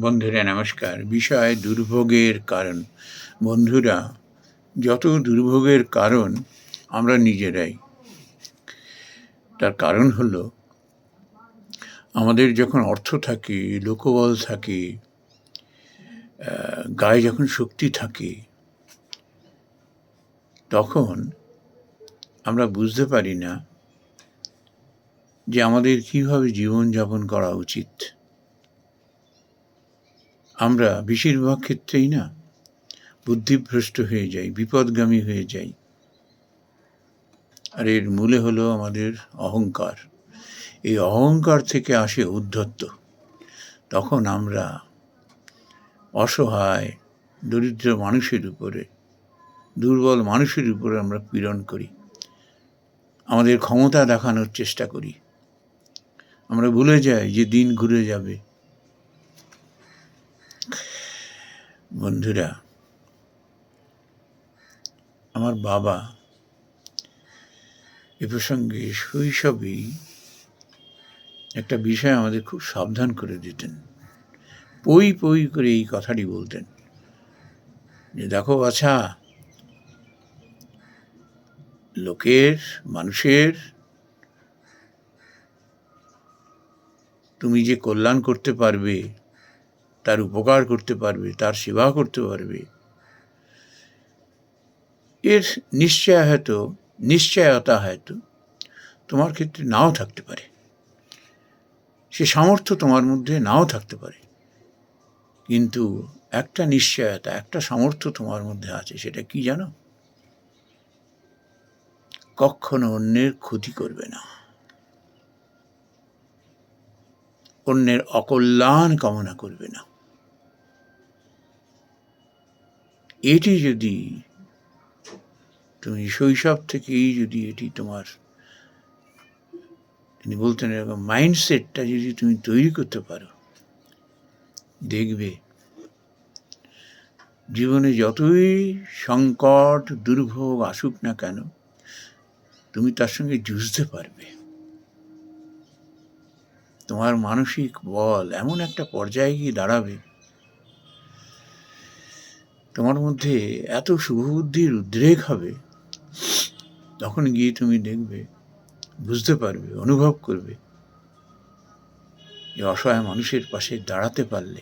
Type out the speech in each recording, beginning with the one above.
বন্ধুরা, নমস্কার। বিষয় দুর্ভোগের কারণ। বন্ধুরা, যত দুর্ভোগের কারণ আমরা নিজেরাই। তার কারণ হলো, আমাদের যখন অর্থ থাকে, লোকবল থাকে গায়ে যখন শক্তি থাকে, তখন আমরা বুঝতে পারি না যে আমাদের কীভাবে জীবনযাপন করা উচিত। আমরা বেশিরভাগ ক্ষেত্রেই না বুদ্ধিভ্রষ্ট হয়ে যাই, বিপদগামী হয়ে যাই। আর এর মূলে হলো আমাদের অহংকার। এই অহংকার থেকে আসে উদ্ধত্ত। তখন আমরা অসহায়, দরিদ্র মানুষের উপরে, দুর্বল মানুষের উপরে আমরা পীড়ন করি। আমাদের ক্ষমতা দেখানোর চেষ্টা করি। আমরা ভুলে যাই যে দিন ঘুরে যাবে। বন্ধুরা, আমার বাবা এ প্রসঙ্গে শৈশবেই একটা বিষয় আমাদের খুব সাবধান করে দিতেন। পই পই করে এই কথাটি বলতেন। যে দেখো আচ্ছা লোকের, মানুষের, তুমি যে কল্যাণ করতে পারবে তার উপকার করতে পারবে, তার সেবা করতে পারবে। এর নিশ্চয় হয়তো নিশ্চয়তা হয়তো তোমার ক্ষেত্রে নাও থাকতে পারে। সে সামর্থ্য তোমার মধ্যে নাও থাকতে পারে। কিন্তু একটা নিশ্চয়তা, একটা সামর্থ্য তোমার মধ্যে আছে, সেটা কি জানো? কখনো অন্যের ক্ষতি করবে না। অন্যের অকল্যাণ কামনা করবে না। এটি যদি তুমি শৈশব থেকেই যদি এটি তোমার তিনি বলতেন এরকম মাইন্ডসেটটা যদি তুমি তৈরি করতে পারো, দেখবে জীবনে যতই সংকট, দুর্ভোগ আসুক না কেন, তুমি তার সঙ্গে যুঝতে পারবে। তোমার মানসিক বল এমন একটা পর্যায়ে গিয়ে দাঁড়াবে তোমার মধ্যে এত শুভবুদ্ধির উদ্রেক হবে, তখন গিয়ে তুমি দেখবে, বুঝতে পারবে, অনুভব করবে যে অসহায় মানুষের পাশে দাঁড়াতে পারলে,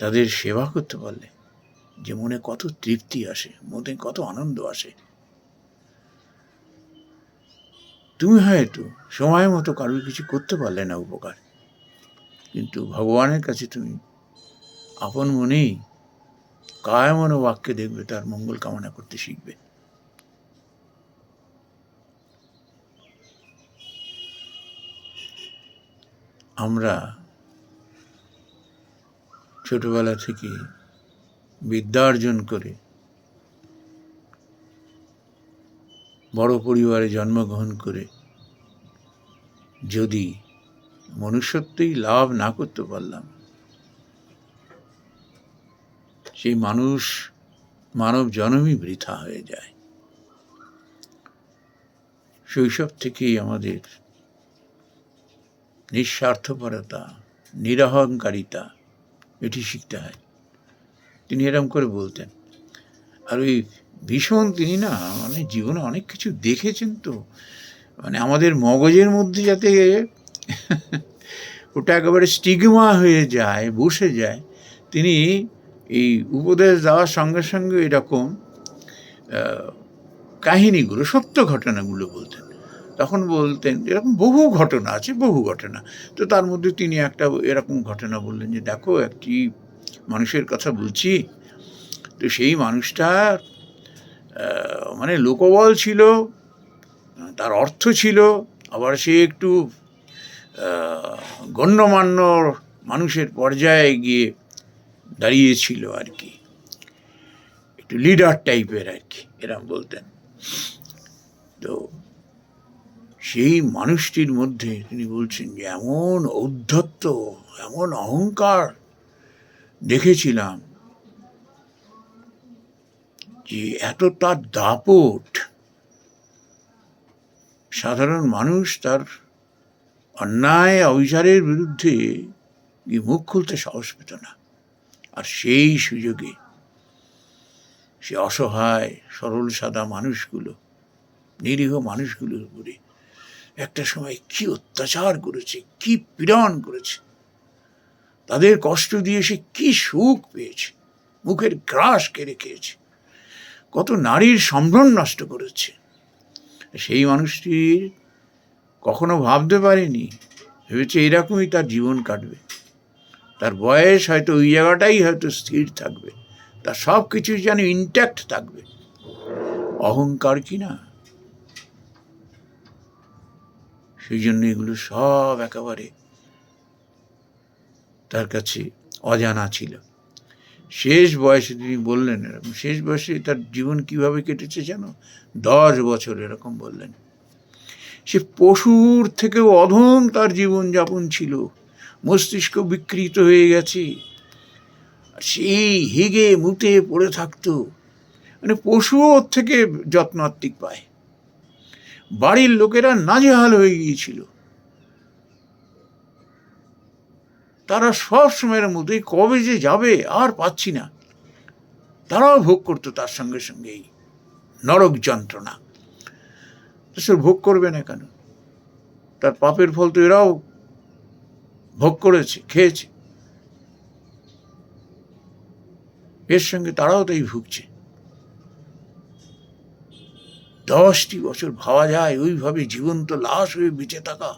তাদের সেবা করতে পারলে, যে মনে কত তৃপ্তি আসে, মনে কত আনন্দ আসে। তুমি হয়তো সময় মতো কারোর কিছু করতে পারলে না উপকার, কিন্তু ভগবানের কাছে তুমি আপন মনেই কায় মনো বাক্যে দেখবে, তার মঙ্গল কামনা করতে শিখবে। আমরা ছোটবেলা থেকে বিদ্যা অর্জন করে বড় পরিবারে জন্মগ্রহণ করে যদি মনুষ্যত্বই লাভ না করতে পারলাম সেই মানুষ মানব জন্মই বৃথা হয়ে যায়। শৈশব থেকেই আমাদের নিঃস্বার্থপরতা, নিরহংকারিতা এটি শিখতে হয়। তিনি এরম করে বলতেন। আর ওই ভীষণ তিনি না মানে জীবনে অনেক কিছু দেখেছেন তো। মানে আমাদের মগজের মধ্যে যাতে ওটা একেবারে স্টিগমা হয়ে যায়, বসে যায়। তিনি এই উপদেশ দেওয়ার সঙ্গে সঙ্গে এরকম কাহিনীগুলো, সত্য ঘটনাগুলো বলতেন। তখন বলতেন, এরকম বহু ঘটনা আছে, বহু ঘটনা। তো তার মধ্যে তিনি একটা এরকম ঘটনা বললেন যে, দেখো, একটি মানুষের কথা বলছি। তো সেই মানুষটার মানে লোকবল ছিল, তার অর্থ ছিল, আবার সে একটু গণ্যমান্য মানুষের পর্যায়ে গিয়ে দাঁড়িয়েছিল আর কি। একটু লিডার টাইপের আর কি, এরম বলতেন। তো সেই মানুষটির মধ্যে তিনি বলছেন যে, এমন ঔদ্ধত্য, এমন অহংকার দেখেছিলাম যে এত তার দাপট সাধারণ মানুষ তার অন্যায়, অবিচারের বিরুদ্ধে মুখ খুলতে সাহস পেত না। আর সেই সুযোগে সে অসহায়, সরল, সাদা মানুষগুলো, নিরীহ মানুষগুলোর উপরে একটা সময় কি অত্যাচার করেছে, কি পীড়ন করেছে, তাদের কষ্ট দিয়ে সে কি সুখ পেয়েছে, মুখের গ্রাস কেড়ে খেয়েছে, কত নারীর সম্ভ্রম নষ্ট করেছে। সেই মানুষটির কখনো ভাবতে পারেনি, ভেবেছে এরকমই তার জীবন কাটবে। তার বয়স হয়তো ওই জায়গাটাই হয়তো স্থির থাকবে। তার সব কিছু যেন ইন্ট্যাক্ট থাকবে। অহংকার কি না? সেই জন্য এগুলো সব একেবারে তার কাছে অজানা ছিল। শেষ বয়সে তিনি বললেন এরকম, শেষ বয়সে তার জীবন কীভাবে কেটেছে জানো? দশ বছর এরকম বললেন। সে পশুর থেকেও অধম তার জীবন যাপন ছিল। মস্তিষ্ক বিকৃত হয়ে গেছে। সেই হেগে মুতে পড়ে থাকতো। মানে পশু ওর থেকে যত্নাত্মিক পায়। বাড়ির লোকেরা নাজেহাল হয়ে গিয়েছিল। তারা সব সময়ের মধ্যেই কবে যে যাবে আর পাচ্ছি না। তারাও ভোগ করতো তার সঙ্গে সঙ্গে এই নরক যন্ত্রণা। সে ভোগ করবে না কেন? তার পাপের ফল তো এরাও ভোগ করেছে, খেয়েছে। এর সঙ্গে তারাও তাই ভুগছে। দশটি বছর ভাবা যায়, ওইভাবে জীবন্ত লাশ হয়ে বেঁচে থাকা।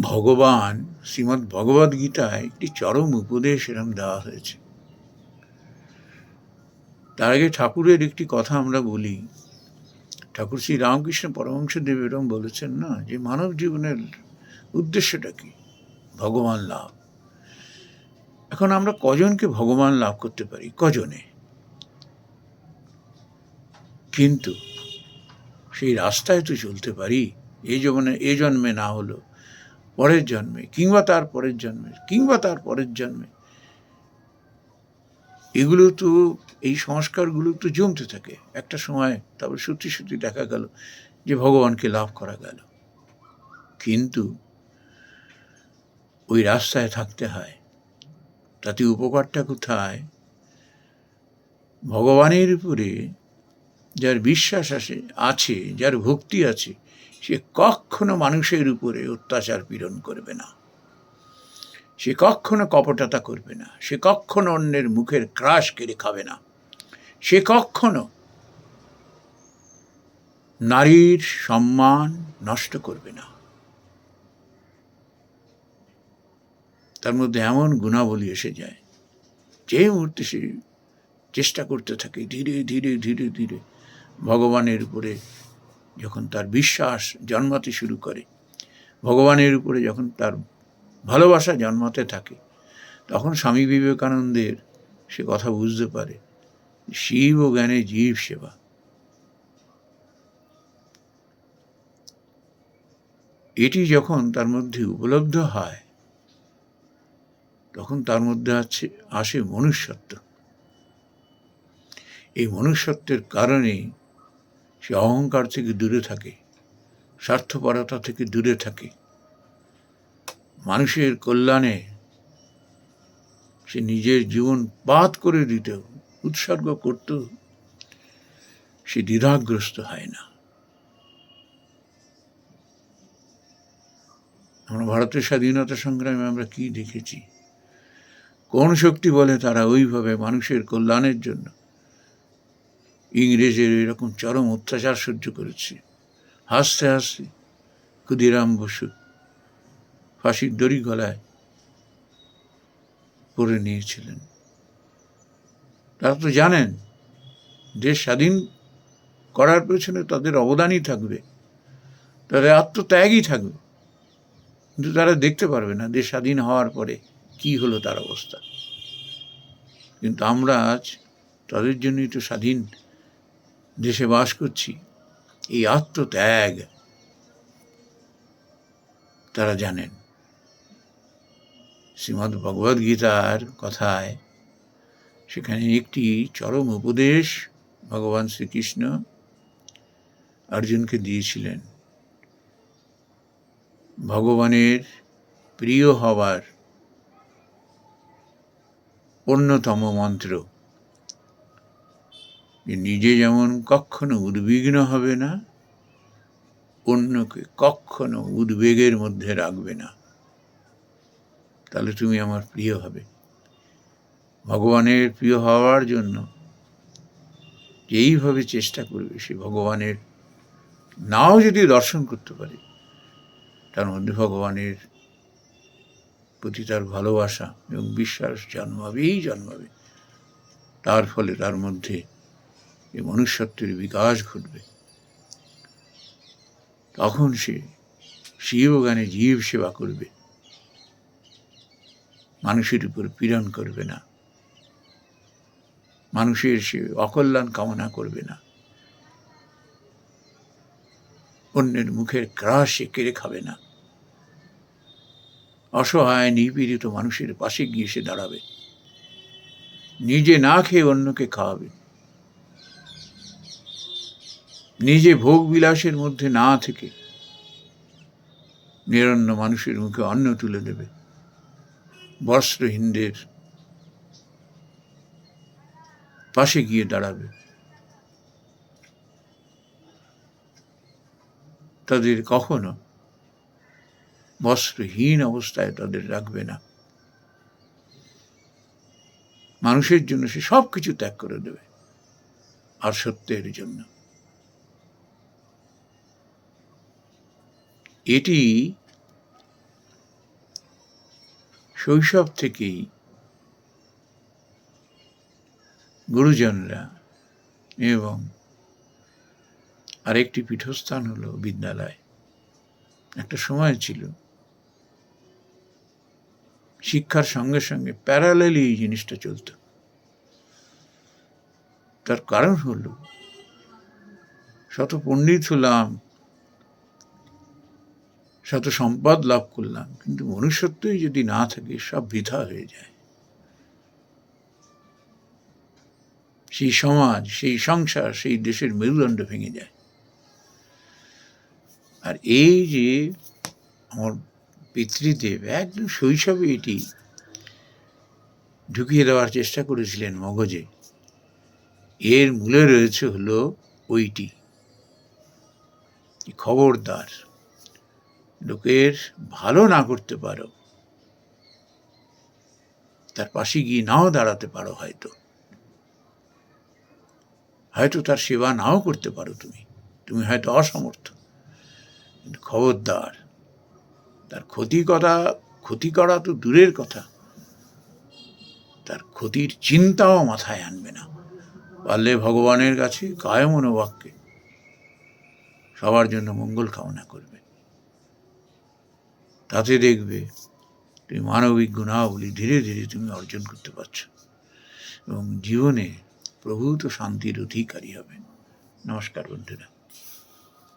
ভগবান শ্রীমৎ ভগবদ গীতায় একটি চরম উপদেশ এরম দেওয়া হয়েছে। তার আগে ঠাকুরের একটি কথা আমরা বলি ঠাকুর শ্রী রামকৃষ্ণ পরমংশ দেব এরম বলেছেন না যে মানব জীবনের উদ্দেশ্যটা কি? ভগবান লাভ। এখন আমরা কজনকে ভগবান লাভ করতে পারি? কজনে? কিন্তু সেই রাস্তায় তো চলতে পারি। এই জীবনে এ জন্মে না হলো, পরের জন্মে, কিংবা তার পরের জন্মে, কিংবা তার পরের জন্মে। এগুলো তো এই সংস্কারগুলো তো জমতে থাকে। একটা সময় তারপর সত্যি সত্যি দেখা গেল যে ভগবানকে লাভ করা গেল। কিন্তু ওই রাস্তায় থাকতে হয়, তাতে উপকারটা কোথায়? ভগবানের উপরে যার বিশ্বাস আছে আছে, যার ভক্তি আছে, সে কখনো মানুষের উপরে অত্যাচার পীড়ন করবে না। সে কখনো কপটতা করবে না, সে কখনো অন্যের মুখের ক্রাশ কেড়ে খাবে না। সে কখনো নারীর সম্মান নষ্ট করবে না। তার মধ্যে এমন গুণাবলী এসে যায়, যে মুহূর্তে সে চেষ্টা করতে থাকে, ধীরে ধীরে ধীরে ধীরে ভগবানের উপরে যখন তার বিশ্বাস জন্মাতে শুরু করে, ভগবানের উপরে যখন তার ভালোবাসা জন্মাতে থাকে। তখন স্বামী বিবেকানন্দের সে কথা বুঝতে পারে, শিব ও জ্ঞানে জীব সেবা। এটি যখন তার মধ্যে উপলব্ধ হয়, তখন তার মধ্যে আছে, আসে মনুষ্যত্ব। এই মনুষ্যত্বের কারণে সে অহংকার থেকে দূরে থাকে, স্বার্থপরতা থেকে দূরে থাকে। মানুষের কল্যাণে সে নিজের জীবন পাত করে দিত উৎসর্গ করত সে দ্বিধাগ্রস্ত হয় না। আমরা ভারতের স্বাধীনতা সংগ্রামে আমরা কি দেখেছি? কোন শক্তি বলে তারা ওইভাবে মানুষের কল্যাণের জন্য ইংরেজের এরকম চরম অত্যাচার সহ্য করেছে? হাসতে হাসতে ক্ষুদিরাম বসু ফাঁসির দড়ি গলায় করে নিয়েছিলেন। তারা তো জানেন, দেশ স্বাধীন করার পেছনে তাদের অবদানই থাকবে তাদের আত্মত্যাগই থাকবে, কিন্তু তারা দেখতে পারবে না দেশ স্বাধীন হওয়ার পরে কি হলো তার অবস্থা। কিন্তু আমরা আজ তাদের জন্যই তো স্বাধীন দেশে বাস করছি, এই আত্মত্যাগ তারা জানেন। শ্রীমদ্ ভগবদ গীতার কথায়। সেখানে একটি চরম উপদেশ ভগবান শ্রীকৃষ্ণ অর্জুনকে দিয়েছিলেন। ভগবানের প্রিয় হবার অন্যতম মন্ত্র, যে নিজে যেমন কখনো উদ্বিগ্ন হবে না, অন্যকে কখনো উদ্বেগের মধ্যে রাখবে না। তাহলে তুমি আমার প্রিয় হবে। ভগবানের প্রিয় হওয়ার জন্য যেইভাবে চেষ্টা করবে, সে ভগবানের নাও যদি দর্শন করতে পারে, তার মধ্যে ভগবানের প্রতি তার ভালোবাসা এবং বিশ্বাস জন্মাবেই জন্মাবে। তার ফলে তার মধ্যে এই মনুষ্যত্বের বিকাশ ঘটবে, তখন সে শিবগানে জীব সেবা করবে। মানুষের উপর পীড়ন করবে না। মানুষের সে অকল্যাণ কামনা করবে না। অন্যের মুখের গ্রাস সে কেড়ে খাবে না। অসহায়, নিপীড়িত মানুষের পাশে গিয়ে সে দাঁড়াবে। নিজে না খেয়ে অন্যকে খাওয়াবে। নিজে ভোগ বিলাসের মধ্যে না থেকে নিরন্ন মানুষের মুখে অন্ন তুলে দেবে বস্ত্রহীনদের পাশে গিয়ে দাঁড়াবে। তাদের কখনো বস্ত্রহীন অবস্থায় তাদের রাখবে না। মানুষের জন্য সে সব কিছু ত্যাগ করে দেবে, আর সত্যের জন্য। এটি শৈশব থেকেই গুরুজনরা এবং আরেকটি পীঠস্থান হলো বিদ্যালয়। একটা সময় ছিল। শিক্ষার সঙ্গে সঙ্গে প্যারালেলি এই জিনিসটা চলত। তার কারণ হলো শত পণ্ডিত হলাম শত সম্পদ লাভ করলাম। কিন্তু মনুষ্যত্বই যদি না থাকে, সব বৃথা হয়ে যায়। সেই সমাজ, সেই সংসার, সেই দেশের মেরুদণ্ড ভেঙে যায়। আর এই যে আমার পিতৃদেব, একদম শৈশবে এটি ঢুকিয়ে দেওয়ার চেষ্টা করেছিলেন মগজে। এর মূলে রয়েছে হলো ওইটি। খবরদার। লোকের ভালো না করতে পারো, তার পাশে গিয়ে নাও দাঁড়াতে পারো হয়তো। হয়তো তার সেবা নাও করতে পারো তুমি। তুমি হয়তো অসমর্থ। কিন্তু খবরদার, তার ক্ষতি করা ক্ষতি করা তো দূরের কথা। তার ক্ষতির চিন্তাও মাথায় আনবে না। পারলে ভগবানের কাছে কায় মনোবাক্যে সবার জন্য মঙ্গল কামনা করবে। তাতে দেখবে তুমি মানবিক গুণাবলী ধীরে ধীরে তুমি অর্জন করতে পারছ। এবং জীবনে প্রভূত শান্তির অধিকারী হবে নমস্কার বন্ধুরা।